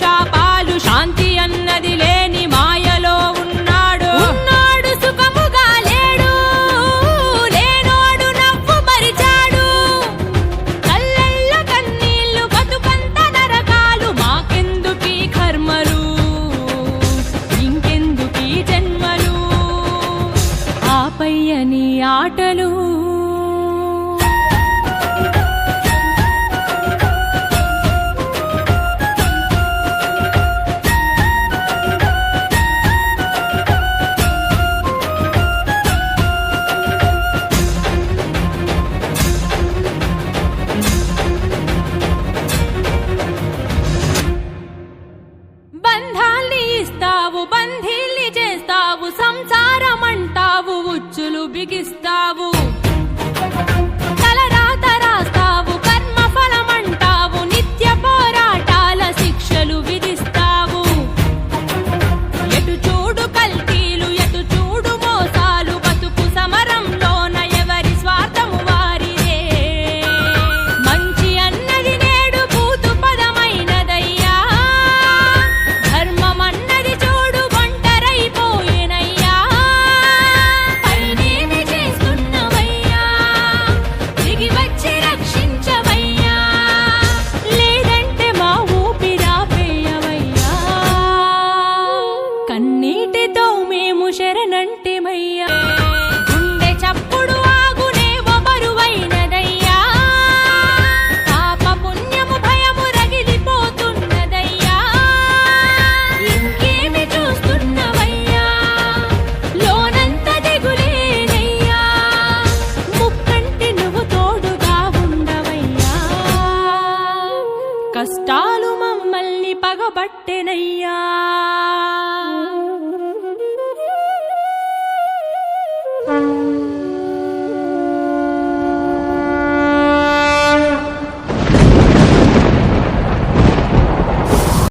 శాపాలు శాంతి అన్నది లేని మాయలో ఉన్నాడు. ఉన్నాడు సుఖముగా లేడు లేనోడు నవ్వు మరిచాడు. కళ్ళల్లో కన్నీళ్ళు బతుకంత నరకాలు మాకెందుకీ కర్మలు? ఇంకెందుకీ జన్మలు? ఆపయ్యని ఆటలు biggest కన్నీటితో మేము శరణంటిమయ్యా. గుండె చప్పుడు ఆగునే బరువైనదయ్యా పాప పుణ్యము భయము రగిలిపోతున్నదయ్యా. ఇంకేమి చూస్తున్నవయ్యా లోనంత దిగులేనయ్యా. ముక్కంటి నువ్వు తోడుగా ఉండవయ్యా. కష్టాలు మమ్మల్ని పగబట్టెనయ్యా.